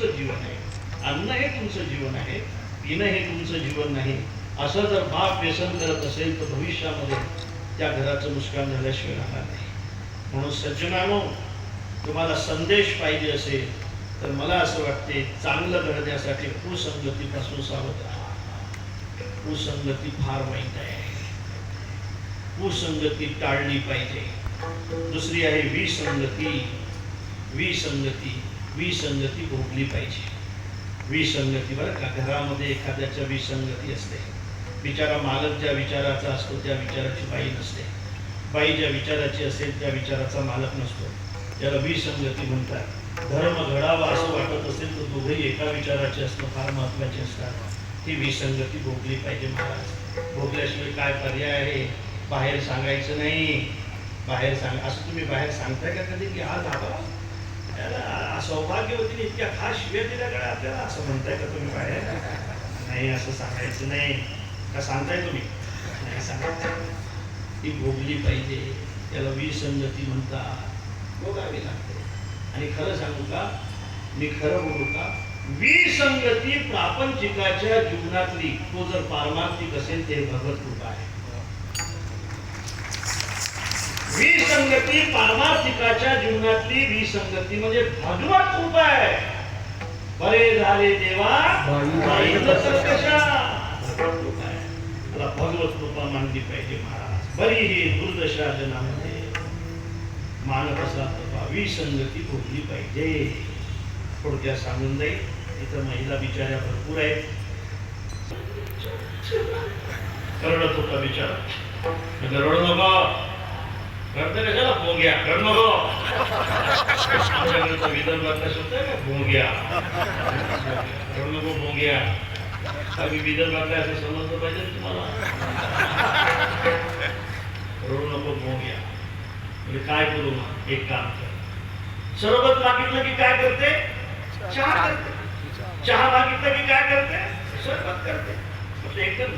तुमचं जीवन आहे. अन्न हे तुमचं जीवन आहे. पिणं हे तुमचं जीवन नाही. असं जर बाप व्यसन करत असेल तर भविष्यामध्ये त्या घराचं नुकसान झाल्याशिवाय राहणार नाही. म्हणून सज्जनानो तुम्हाला संदेश पाहिजे असेल तर मला असं वाटते चांगलं घडण्यासाठी कुसंगतीपासून सावध राहा. कुसंगती फार वाईट आहे. कुसंगती टाळली पाहिजे. दुसरी आहे विसंगती. विसंगती विसंगती भोगली पाहिजे. विसंगती बरं का? घरामध्ये एखाद्याच्या विसंगती असते. बिचारा मालक ज्या विचाराचा असतो त्या विचाराची बाई नसते. बाई ज्या विचाराची असेल त्या विचाराचा मालक नसतो. त्याला विसंगती म्हणतात. धर्म घडावा असं वाटत असेल तर दोघेही एका विचाराचे असणं फार महत्त्वाचे असतात ही विसंगती भोगली पाहिजे महाराज. भोगल्याशिवाय काय पर्याय आहे? बाहेर सांगायचं नाही. बाहेर सांग असं तुम्ही बाहेर सांगताय का कधी? की आज आता त्याला सौभाग्यवतीने इतक्या खास शिव्या दिल्याकडे आपल्याला असं म्हणताय का तुम्ही बाहेर? नाही असं सांगायचं नाही. का सांगताय तुम्ही? नाही सांगा ती भोगली पाहिजे. त्याला विसंगती म्हणतात. भोगावी लागते. आणि खरं सांगू का? मी खरं बोलू का? विसंगती प्रापंचिकाच्या जीवनातली तो जर पारमार्थिक असेल ते भगवत कृपा आहे. विसंगती पारमार्थिकाच्या जीवनातली विसंगती म्हणजे भगवत कृपा आहे. बरे झाले देवा कृपा. मला भगवत कृपा मानली पाहिजे महाराज. बरी ही दुर्दशा जनामध्ये. मानत असला तर विसंगती भोगली पाहिजे. थोडक्यात सांगून जाईल. इथं महिला बिचाऱ्या भरपूर आहेत. करडत होता बिचारा. म्हणजे रडू नको करते कशाला भोंग्या रड नको हो. आमच्याकडे तर विदर्भातला शब्द आहे का भोंग्या रडू नको हो, भोंग्या आम्ही विदर्भातला असं समजलं पाहिजे तुम्हाला? रडू नको भोंग्या म्हणजे काय करू मग? एक काम कर. सरबत मागितलं की काय करते? चहा करते. चहा मागितलं की काय करते? सरबत करते. म्हटलं एक कर